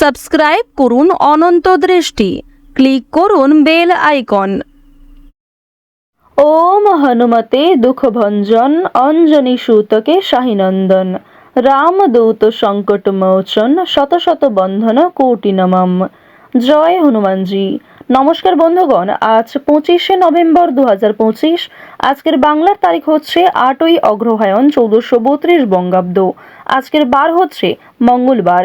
Subscribe করুন অনন্ত দৃষ্টি। Click করুন বেল আইকন। ওম হনুমতে দুঃখভঞ্জন অঞ্জনী সূতকে শাহিনন্দন। রামদূত সংকট মোচন শত শত বন্ধন কোটি নমম। জয় হনুমানজি। নমস্কার বন্ধুগণ, আজ পঁচিশে নভেম্বর দু পঁচিশ। আজকের বাংলার তারিখ হচ্ছে আটই অগ্রহায়ণ চৌদ্দশো বত্রিশ বঙ্গাব্দ। আজকের বার হচ্ছে মঙ্গলবার।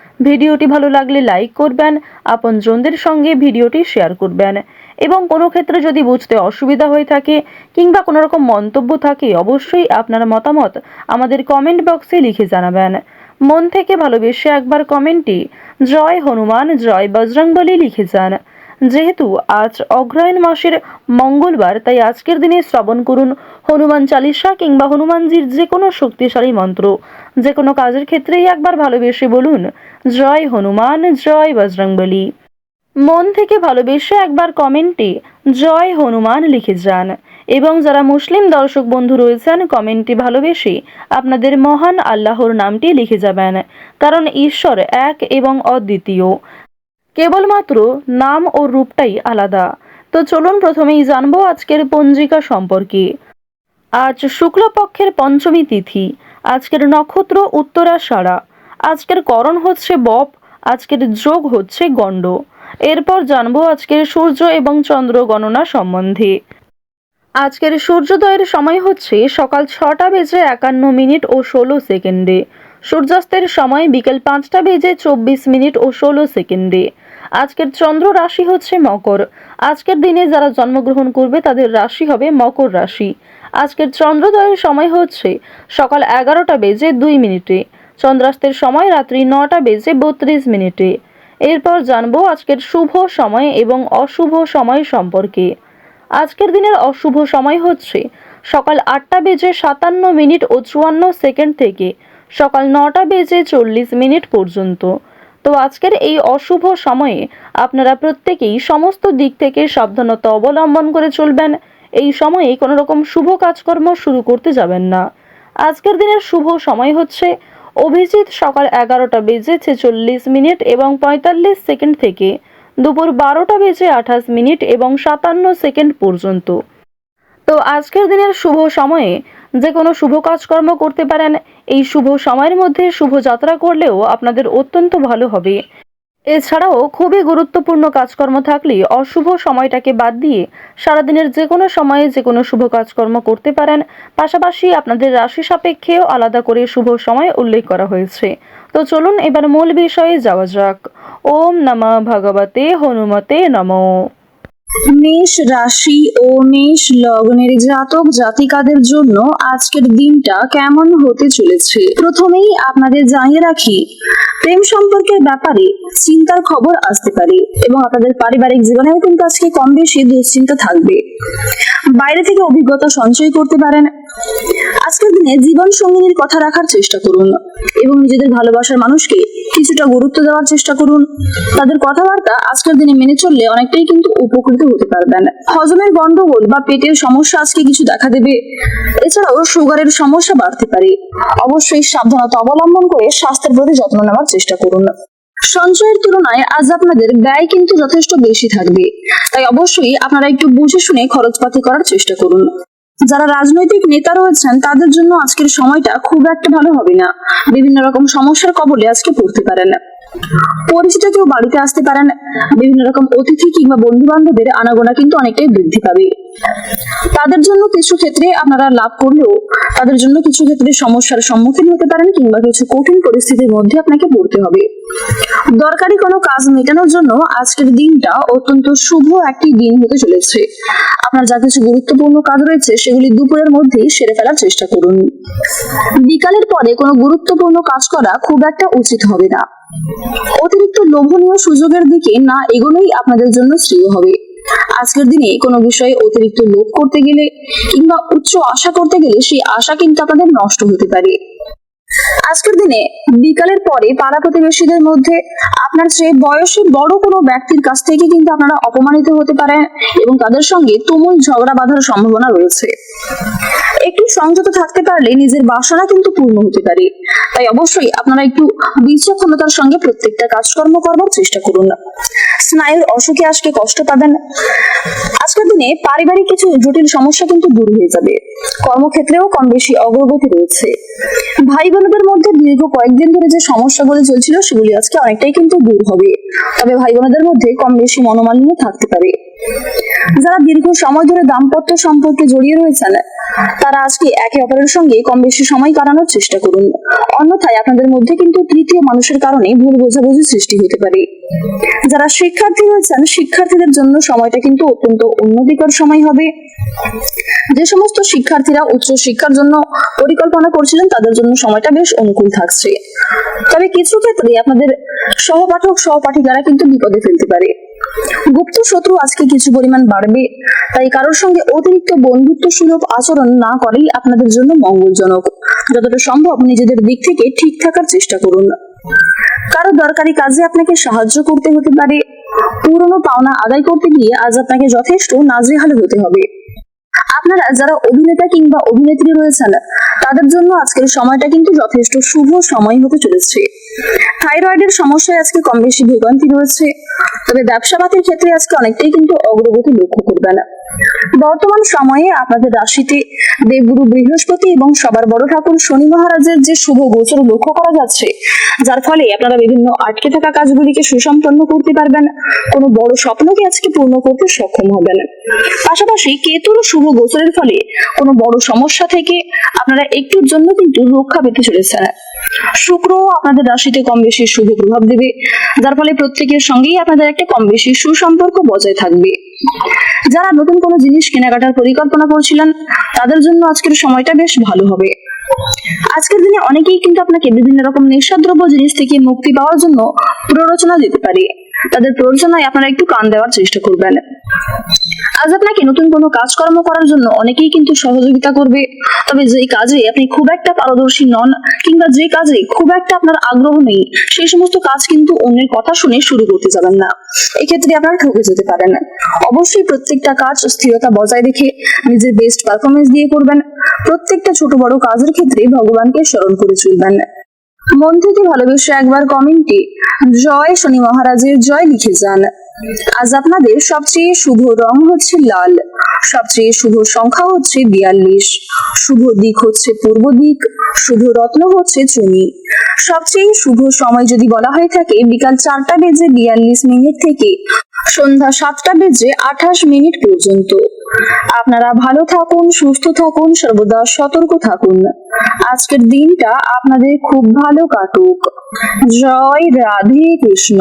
ভিডিওটি ভালো লাগলে লাইক করবেন, আপনজনদের সঙ্গে ভিডিওটি শেয়ার করবেন। এবং কোনো ক্ষেত্রে যদি বুঝতে অসুবিধা হয়ে থাকে কিংবা কোনো রকম মন্তব্য থাকে, অবশ্যই আপনার মতামত আমাদের কমেন্ট বক্সে লিখে জানাবেন। মন থেকে ভালোবেসে একবার কমেন্টটি জয় হনুমান, জয় বজরংবলী লিখে যান। যেহেতু আজ অগ্রহায়ণ মাসের মঙ্গলবার, তাই আজকের দিনে শ্রবণ করুন হনুমান চালিসা কিংবা হনুমানজির যে কোনো শক্তিশালী মন্ত্র। যে কোনো কাজের ক্ষেত্রেই একবার ভালোবেসে বলুন, জয় হনুমান, জয় বজরংবলী। মন থেকে ভালোবেসে একবার কমেন্টে জয় হনুমান লিখে যান এবং যারা মুসলিম দর্শক বন্ধু রয়েছেন, কমেন্টে ভালোবেসে আপনাদের মহান আল্লাহর নামটি লিখে যাবেন। কারণ ঈশ্বর এক এবং অদ্বিতীয়। কেবলমাত্র নাম ও রূপটাই আলাদা। তো চলুন প্রথমেই জানব আজকের পঞ্জিকা সম্পর্কে। আজ শুক্লপক্ষের পঞ্চমী তিথি, আজকের নক্ষত্র উত্তরাষাঢ়া আজকের করণ হচ্ছে বপ, আজকের যোগ হচ্ছে গণ্ড। এরপর জানব আজকের সূর্য এবং চন্দ্র গণনা সম্বন্ধে। আজকের সূর্যোদয়ের সময় হচ্ছে সকাল ছটা বেজে একান্ন মিনিট ও ষোলো সেকেন্ডে। সূর্যাস্তের সময় বিকেল পাঁচটা বেজে চব্বিশ মিনিট ও ষোলো সেকেন্ডে। আজকের চন্দ্র রাশি হচ্ছে মকর। আজকের দিনে যারা জন্মগ্রহণ করবে, তাদের রাশি হবে মকর রাশি। আজকের চন্দ্রোদয়ের সময় হচ্ছে সকাল এগারোটা বেজে দুই মিনিটে, চন্দ্রাস্তের সময় রাত্রি নটা বেজে বত্রিশ মিনিটে। এরপর জানব আজকের শুভ সময় এবং অশুভ সময় সম্পর্কে। আজকের দিনের অশুভ সময় হচ্ছে সকাল আটটা বেজে সাতান্ন মিনিট ও চুয়ান্ন সেকেন্ড থেকে সকাল নটা বেজে চল্লিশ মিনিট পর্যন্ত। তো আজকের এই অশুভ সময়ে আপনারা প্রত্যেকেই সমস্ত দিক থেকে সাবধানতা অবলম্বন করে চলবেন। এই সময়ে কোনো রকম শুভ কাজকর্ম শুরু করতে যাবেন না। আজকের দিনের শুভ সময় হচ্ছে অভিজিৎ সকাল এগারোটা বেজে ছেচল্লিশ মিনিট এবং পঁয়তাল্লিশ সেকেন্ড থেকে দুপুর বারোটা বেজে আঠাশ মিনিট এবং সাতান্ন সেকেন্ড পর্যন্ত। তো আজকের দিনের শুভ সময়ে যে কোনো শুভ কাজকর্ম করতে পারেন। এই শুভ সময়ের মধ্যে শুভ যাত্রা করলেও আপনাদের অত্যন্ত ভালো হবে। এছাড়াও খুবই গুরুত্বপূর্ণ কাজকর্ম থাকলে অশুভ সময়টাকে বাদ দিয়ে সারাদিনের যে কোনো সময়ে যে কোনো শুভ কাজকর্ম করতে পারেন। পাশাপাশি আপনাদের রাশি সাপেক্ষেও আলাদা করে শুভ সময় উল্লেখ করা হয়েছে। তো চলুন এবার মূল বিষয়ে যাওয়া যাক। ওম নমঃ ভগবতে, হনুমতে নমঃ। মেষ রাশি ও মেষ লগ্নের জাতক জাতিকাদের জন্য আজকের দিনটা কেমন হতে চলেছে? প্রথমেই আপনাদের জানিয়ে রাখি, প্রেম সম্পর্কের ব্যাপারে চিন্তার খবর আসতে পারে এবং আপনাদের পারিবারিক জীবনেও কিন্তু আজকে কম বেশি দুশ্চিন্তা থাকবে। বাইরে থেকে অভিজ্ঞতা সঞ্চয় করতে পারেন আজকের দিনে জীবন সঙ্গিনীর কথা রাখার চেষ্টা করুন এবং নিজেদের ভালোবাসার মানুষকে কিছুটা গুরুত্ব দেওয়ার চেষ্টা করুন। তাদের কথাবার্তা আজকের দিনে মেনে চললে অনেকটাই কিন্তু উপকৃত হতে পারবেন। হজমের গন্ডগোল বা পেটের সমস্যা আজকে কিছু দেখা দেবে। এছাড়াও সুগারের সমস্যা বাড়তে পারে। অবশ্যই সাবধানতা অবলম্বন করে স্বাস্থ্যের প্রতি যত্ন নেওয়ার চেষ্টা করুন। সঞ্চয়ের তুলনায় আজ আপনাদের ব্যয় কিন্তু যথেষ্ট বেশি থাকবে। তাই অবশ্যই আপনারা একটু বুঝে শুনে খরচপাতি করার চেষ্টা করুন। যারা রাজনৈতিক নেতা রয়েছেন, তাদের জন্য আজকের সময়টা খুব একটা ভালো হবে না। বিভিন্ন রকম সমস্যার কবলে আজকে পড়তে পারেন। পরিচিত কেউ বাড়িতে আসতে পারেন, বিভিন্ন রকম অতিথি কিংবা বন্ধু বান্ধবের আনাগোনা কিন্তু অনেকটাই বৃদ্ধি পাবে। তাদের জন্য কিছু ক্ষেত্রে আপনারা লাভ করলেও তাদের জন্য কিছু ক্ষেত্রে সমস্যার সম্মুখীন হতে পারেন কিংবা কিছু কঠিন পরিস্থিতির মধ্যে আপনাকে পড়তে হবে। দরকারি কোনো কাজ মেটানোর জন্য আজকের দিনটা অত্যন্ত শুভ একটি দিন হতে চলেছে। আপনার যা কিছু গুরুত্বপূর্ণ কাজ রয়েছে, সেগুলি দুপুরের মধ্যেই সেরে ফেলার চেষ্টা করুন। বিকালের পরে কোনো গুরুত্বপূর্ণ কাজ করা খুব একটা উচিত হবে না। অতিরিক্ত লোভনীয় সুযোগের দিকে না এগোনোই আপনাদের জন্য শ্রেয় হবে। আজকের দিনে কোনো বিষয়ে অতিরিক্ত লোভ করতে গেলে কিংবা উচ্চ আশা করতে গেলে সেই আশা কিন্তু আপনাদের নষ্ট হতে পারে। আজকের দিনে বিকালের পরে পাড়া প্রতিবেশীদের মধ্যে আপনার চেয়ে বয়সে বড় কোনো ব্যক্তির কাছ থেকে কিন্তু আপনারা অপমানিত হতে পারেন এবং তাদের সঙ্গে তুমুল ঝগড়া বাঁধার সম্ভাবনা রয়েছে। একটু সংযত থাকতে পারলে নিজের বাসনা কিন্তু পূর্ণ হতে পারে। তাই অবশ্যই আপনারা একটু বিচক্ষণতার সঙ্গে প্রত্যেকটা কাজকর্ম করবার চেষ্টা করুন। স্নায়ুর অসুখে আজকে কষ্ট পাবেন। আজকের দিনে পারিবারিক কিছু জটিল সমস্যা কিন্তু দূর হয়ে যাবে। কর্মক্ষেত্রেও কম বেশি অগ্রগতি রয়েছে। ভাই বোনদের মধ্যে দীর্ঘ কয়েকদিন ধরে যে সমস্যাগুলি চলছিল, সেগুলি আজকে অনেকটাই কিন্তু দূর হবে। তবে ভাই বোনদের মধ্যে কম বেশি মনোমালিন্য থাকতে পারে। যারা দীর্ঘ সময় ধরে দাম্পত্য সম্পর্কে জড়িয়ে রয়েছেন, তারা আজকে একে অপরের সঙ্গে কম বেশি সময় কাটানোর চেষ্টা করুন। অন্যথায় আপনাদের মধ্যে কিন্তু তৃতীয় মানুষের কারণে ভুল বোঝাবুঝি সৃষ্টি হতে পারে। যারা শিক্ষার্থী রয়েছেন, শিক্ষার্থীদের জন্য সময়টা কিন্তু অত্যন্ত উন্নতিকর সময় হবে। যে সমস্ত শিক্ষার্থীরা উচ্চ শিক্ষার জন্য পরিকল্পনা করছিলেন, তাদের জন্য সময়টা বেশ অনুকূল থাকছে। তবে কিছু ক্ষেত্রে আপনাদের সহপাঠক, সহপাঠিকারা কিন্তু বিপদে ফেলতে পারে। গুপ্ত শত্রু আজকে কিছু পরিমাণ বাড়বে, তাই কারোর সঙ্গে অতিরিক্ত বন্ধুত্ব সুলভ আচরণ না করেই আপনাদের জন্য মঙ্গলজনক। যতটা সম্ভব নিজেদের দিক থেকে ঠিক থাকার চেষ্টা করুন। কারও দরকারি কাজে আপনাকে সাহায্য করতে হতে পারে। পুরনো পাওনা আদায় করতে গিয়ে আজ আপনাকে যথেষ্ট নাজেহাল হতে হবে। আপনারা যারা অভিনেতা কিংবা অভিনেত্রী রয়েছেন, তাদের জন্য আজকের সময়টা কিন্তু যথেষ্ট শুভ সময় হতে চলেছে। থাইরয়েডের সমস্যায় আজকে কম বেশি ভোগান্তি রয়েছে। তবে ব্যবসাপাতির ক্ষেত্রে আজকে অনেকটাই কিন্তু অগ্রগতি লক্ষ্য করবেন বর্তমান সময়ে আপনাদের রাশিতে দেবগুরু বৃহস্পতি এবং সবার বড় ঠাকুর শনি মহারাজের যে শুভ গোচর লক্ষ্য করা যাচ্ছে, যার ফলে আপনারা বিভিন্ন আটকে থাকা কাজগুলিকে সুসম্পন্ন করতে পারবেন। কোনো বড় স্বপ্নকে আজকে পূর্ণ করতে সক্ষম হবেন পাশাপাশি কেতুর শুভ গোচরের ফলে কোনো বড় সমস্যা থেকে আপনারা একটুর জন্য কিন্তু রক্ষা পেতে চলেছেন। শুক্র আপনাদের রাশিতে কম বেশি শুভ প্রভাব দেবে। যার ফলে প্রত্যেকের সঙ্গেই আপনাদের একটা কম বেশি সুসম্পর্ক বজায় থাকবে। যারা নতুন কোনো জিনিস কেনাকাটার পরিকল্পনা করছিলেন, তাদের জন্য আজকের সময়টা বেশ ভালো হবে। আজকের দিনে অনেকেই কিন্তু আপনাকে বিভিন্ন রকম নেশাদ্রব্য জিনিস থেকে মুক্তি পাওয়ার জন্য প্ররোচনা দিতে পারে। তাদের প্ররোচনায় আপনারা একটু কান দেওয়ার চেষ্টা করবেন। আজ আপনাকে নতুন কোনো কাজকর্ম করার জন্য অনেকেই কিন্তু সহযোগিতা করবে। তবে যে কাজে আপনি খুব একটা পারদর্শী নন, কিংবা যে কাজে খুব একটা আপনার আগ্রহ নেই, সেই সমস্ত কাজ কিন্তু অন্যের কথা শুনে শুরু করতে যাবেন না। এক্ষেত্রে আপনারা ঠকে যেতে পারেন। অবশ্যই প্রত্যেকটা কাজ স্থিরতা বজায় রেখে নিজের বেস্ট পারফরমেন্স দিয়ে করবেন। প্রত্যেকটা ছোট বড় কাজের ক্ষেত্রে ভগবানকে স্মরণ করে চলবেন। মন থেকে ভালোবেসে একবার কমেন্টে জয় শনি মহারাজের জয় লিখে যান। আজ আপনাদের সবচেয়ে শুভ রং হচ্ছে লাল। সবচেয়ে শুভ সংখ্যা হচ্ছে বিয়াল্লিশ। শুভ দিক হচ্ছে পূর্ব দিক, শুভ রত্ন হচ্ছে চুনি। সবচেয়ে শুভ সময় যদি বলা হয়ে থাকে, বিকাল চারটা বেজে বিয়াল্লিশ মিনিট থেকে সন্ধ্যা সাতটা বেজে আঠাশ মিনিট পর্যন্ত। আপনারা ভালো থাকুন, সুস্থ থাকুন, সর্বদা সতর্ক থাকুন। আজকের দিনটা আপনাদের খুব ভালো কাটুক। জয় রাধে কৃষ্ণ।